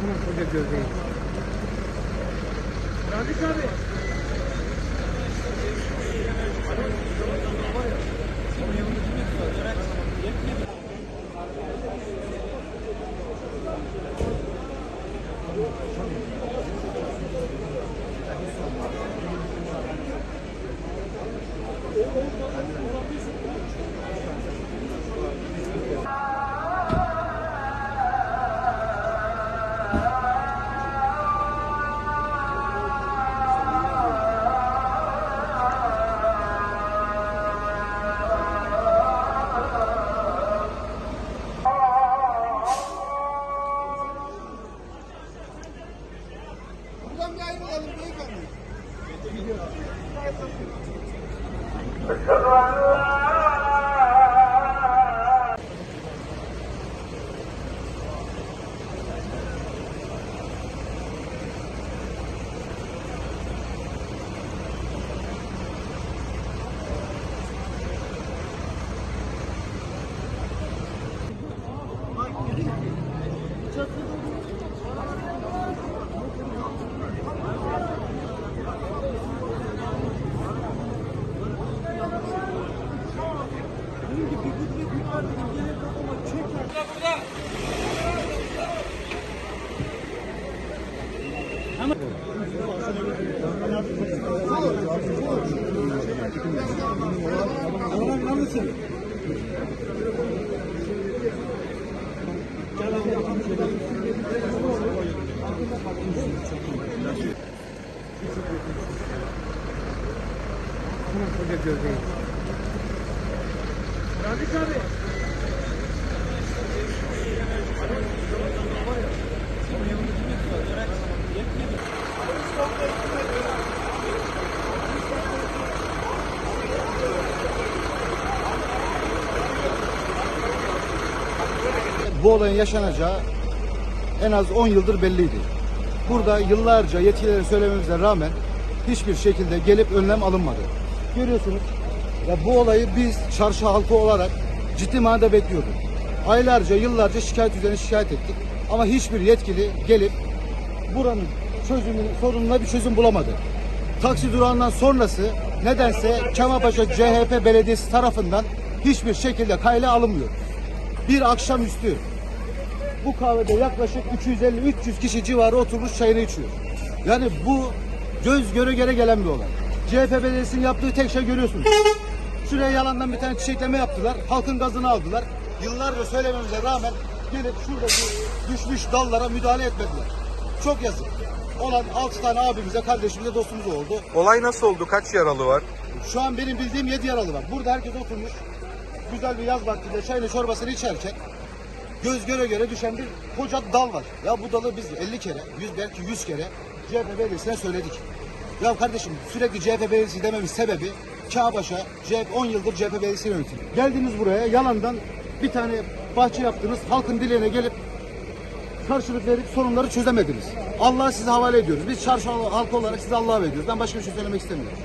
Tamam burada gövdeyi. Radik abi. Buradan bir ayrılalım beyefendi. भगवान burada gövdeyi. Radik abi. Bu olayın yaşanacağı en az 10 yıldır belliydi. Burada yıllarca yetkililere söylememize rağmen hiçbir şekilde gelip önlem alınmadı. Görüyorsunuz ya bu olayı biz çarşı halkı olarak ciddi manada bekliyorduk. Aylarca, yıllarca şikayet üzerine şikayet ettik. Ama hiçbir yetkili gelip buranın çözümünü, sorununa bir çözüm bulamadı. Taksi durağından sonrası nedense Kemalpaşa CHP Belediyesi tarafından hiçbir şekilde kayla alınmıyor. Bir akşamüstü bu kahvede yaklaşık 250-300 kişi civarı oturmuş çayını içiyor. Yani bu göz göre göre gelen bir olay. CHP Belediyesi'nin yaptığı tek şey görüyorsunuz. Şuraya yalandan bir tane çiçekleme yaptılar. Halkın gazını aldılar. Yıllarca söylememize rağmen gelip şuradaki düşmüş dallara müdahale etmediler. Çok yazık. Olan 6 tane abimize, kardeşimize, dostumuz oldu. Olay nasıl oldu? Kaç yaralı var? Şu an benim bildiğim 7 yaralı var. Burada herkes oturmuş. Güzel bir yaz vaktinde çayını çorbasını içerken göz göre göre düşen bir koca dal var. Ya bu dalı biz 50 kere, 100 belki 100 kere CHP Belediyesi'ne söyledik. Ya kardeşim sürekli CHP Belediyesi dememin sebebi Kağbaş'a CHP 10 yıldır CHP Belediyesi yönetiyor. Geldiniz buraya yalandan bir tane bahçe yaptınız. Halkın dileğine gelip karşılık verip sorunları çözemediniz. Allah'a size havale ediyoruz. Biz çarşı halkı olarak size Allah'a veriyoruz. Ben başka bir şey söylemek istemiyorum.